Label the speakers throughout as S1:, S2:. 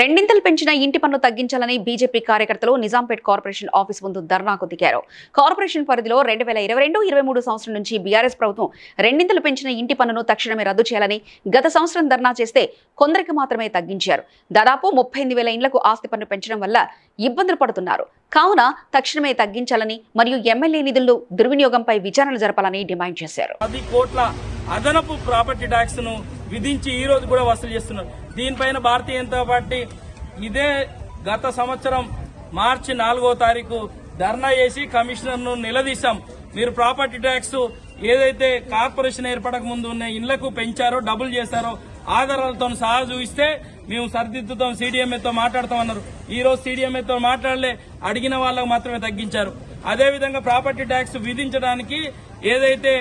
S1: రెండింతలు పెంచిన ఇంటి పన్ను తగ్గించాలని బీజేపీ కార్యకర్తలు నిజాంపేట్ కార్పొరేషన్ ఆఫీస్ ముందు ధర్నాకు దిగారు. కార్పొరేషన్ పరిధిలో రెండు వేల ఇరవై రెండు ఇరవై మూడు సంవత్సరం నుంచి బీఆర్ఎస్ ప్రభుత్వం రెండింతలు పెంచిన ఇంటి పన్నును తక్షణమే రద్దు చేయాలని గత సంవత్సరం ధర్నా చేస్తే కొందరికి మాత్రమే తగ్గించారు. దాదాపు ముప్పై ఎనిమిది వేల ఇండ్లకు ఆస్తి పన్ను పెంచడం వల్ల ఇబ్బందులు పడుతున్నారు. కావున తక్షణమే తగ్గించాలని మరియు ఎమ్మెల్యే నిధులు దుర్వినియోగంపై విచారణ జరపాలని డిమాండ్ చేశారు.
S2: కోట్ల అదనపు ప్రాపర్టీ ట్యాక్స్ను విధించి ఈ రోజు కూడా వసూలు చేస్తున్నారు. దీనిపైన భారతీయ జనతా పార్టీ ఇదే గత సంవత్సరం మార్చి నాలుగో తారీఖు ధర్నా చేసి కమిషనర్ను నిలదీశాం. మీరు ప్రాపర్టీ ట్యాక్స్ ఏదైతే కార్పొరేషన్ ఏర్పడక ముందు ఉన్న ఇళ్ళకు పెంచారో డబుల్ చేశారో ఆధారాలతో సహా చూపిస్తే మేము సరిదిద్దుతాం సీడీఎంఏతో మాట్లాడతామన్నారు ఈ రోజు సీడీఎంఏతో మాట్లాడలే అడిగిన వాళ్ళకు మాత్రమే తగ్గించారు. అదేవిధంగా ప్రాపర్టీ ట్యాక్స్ విధించడానికి ఏదైతే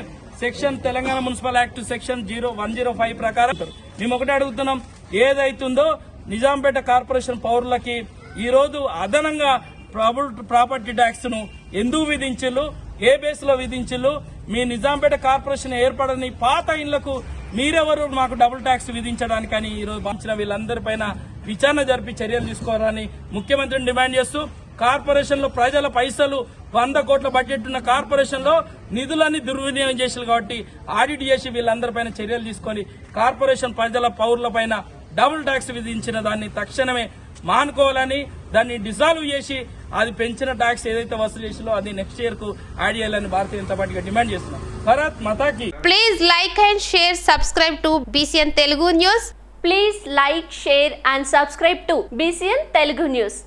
S2: section Telangana municipal act section zero one zero five ప్రకారం మేము ఒకటే అడుగుతున్నాం. ఏదైతుందో నిజాంపేట కార్పొరేషన్ పౌరులకి ఈరోజు అదనంగా ప్రాపర్టీ ట్యాక్స్ను ఎందుకు విధించిల్లు? ఏ బేస్లో మీ నిజాంపేట కార్పొరేషన్ ఏర్పడని పాత ఇళ్ళకు మీరెవరు మాకు డబుల్ ట్యాక్స్ విధించడానికని ఈ రోజు పంచిన వీళ్ళందరిపైన విచారణ జరిపి చర్యలు తీసుకోవాలని ముఖ్యమంత్రిని డిమాండ్ చేస్తూ కార్పొరేషన్లో ప్రజల పైసలు వంద కోట్ల బడ్జెట్ ఉన్న కార్పొరేషన్లో నిధులన్నీ దుర్వినియోగం చేసారు కాబట్టి ఆడిట్ చేసి వీళ్ళందరిపైన చర్యలు తీసుకొని కార్పొరేషన్ ప్రజల పౌరుల పైన డబుల్ ట్యాక్స్ విధించిన దాన్ని తక్షణమే మానుకోవాలని దాన్ని డిసాల్వ్ చేసి అది పెంచిన ట్యాక్స్ ఏదైతే వసూలు చేసిందో అది నెక్స్ట్ ఇయర్కు యాడ్ చేయాలని భారతీయ జనతా పార్టీగా డిమాండ్ చేస్తున్నాం. Bharat మతాకి.
S3: Please like and share subscribe to BCN Telugu news
S4: please like share and subscribe to BCN Telugu news